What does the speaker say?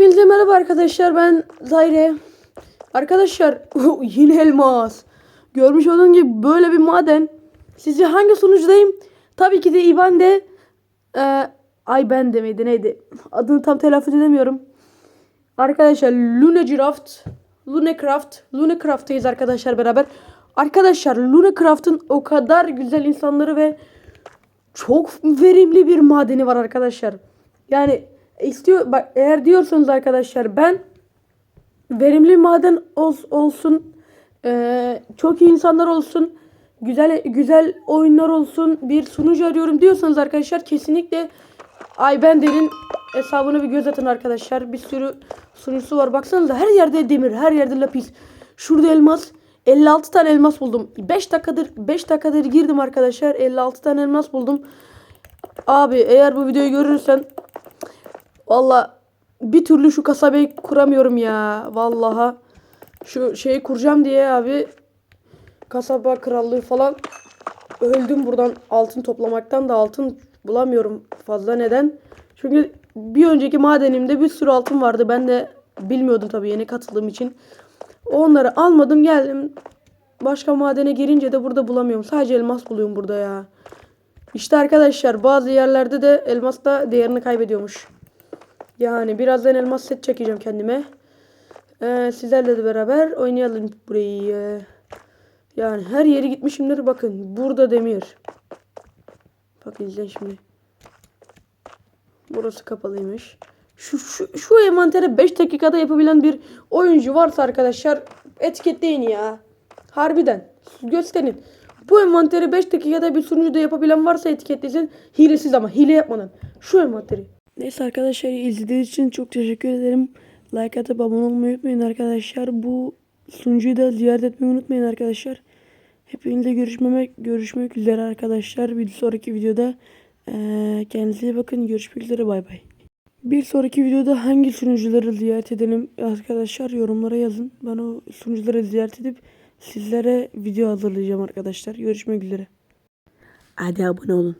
Hepinize merhaba arkadaşlar ben Zayre. Arkadaşlar yine elmas. Görmüş olduğunuz gibi böyle bir maden. Sizce hangi sunucudayım? Tabii ki de İban'de. Ee, ay ben de miydi neydi? Adını tam telaffuz edemiyorum. Arkadaşlar Lunecraft, Lunecraft, Lunecraft'tayız arkadaşlar beraber. Arkadaşlar Lunecraft'ın o kadar güzel insanları ve çok verimli bir madeni var arkadaşlar. Yani istiyor bak eğer diyorsanız arkadaşlar ben verimli maden ol- olsun eee, çok iyi insanlar olsun güzel güzel oyunlar olsun bir sunucu arıyorum diyorsanız arkadaşlar kesinlikle Aybender'in hesabına bir göz atın arkadaşlar. Bir sürü sunucusu var. Baksanıza her yerde demir, her yerde lapis. Şurada elmas. 56 tane elmas buldum. 5 dakikadır 5 dakikadır girdim arkadaşlar. 56 tane elmas buldum. Abi eğer bu videoyu görürsen valla bir türlü şu kasabayı kuramıyorum ya. Vallaha şu şeyi kuracağım diye abi kasaba krallığı falan öldüm buradan altın toplamaktan da altın bulamıyorum fazla neden? Çünkü bir önceki madenimde bir sürü altın vardı. Ben de bilmiyordum tabii yeni katıldığım için. Onları almadım geldim. Başka madene girince de burada bulamıyorum. Sadece elmas buluyorum burada ya. İşte arkadaşlar bazı yerlerde de elmas da değerini kaybediyormuş. Yani birazdan elmas set çekeceğim kendime. Ee, sizlerle de beraber oynayalım burayı. Yani her yeri gitmişimdir. Bakın burada demir. Bakın izleyin şimdi. Burası kapalıymış. Şu, şu, şu envantere 5 dakikada yapabilen bir oyuncu varsa arkadaşlar etiketleyin ya. Harbiden. Gösterin. Bu envanteri 5 dakikada bir sunucuda yapabilen varsa etiketlesin. Hilesiz ama hile yapmadan. Şu envanteri. Neyse arkadaşlar izlediğiniz için çok teşekkür ederim. Like atıp abone olmayı unutmayın arkadaşlar. Bu sunucuyu da ziyaret etmeyi unutmayın arkadaşlar. Hepinizle görüşmemek görüşmek üzere arkadaşlar. Bir sonraki videoda eee kendinize iyi bakın. Görüşmek üzere bay bay. Bir sonraki videoda hangi sunucuları ziyaret edelim arkadaşlar yorumlara yazın. Ben o sunucuları ziyaret edip sizlere video hazırlayacağım arkadaşlar. Görüşmek üzere. Hadi abone olun.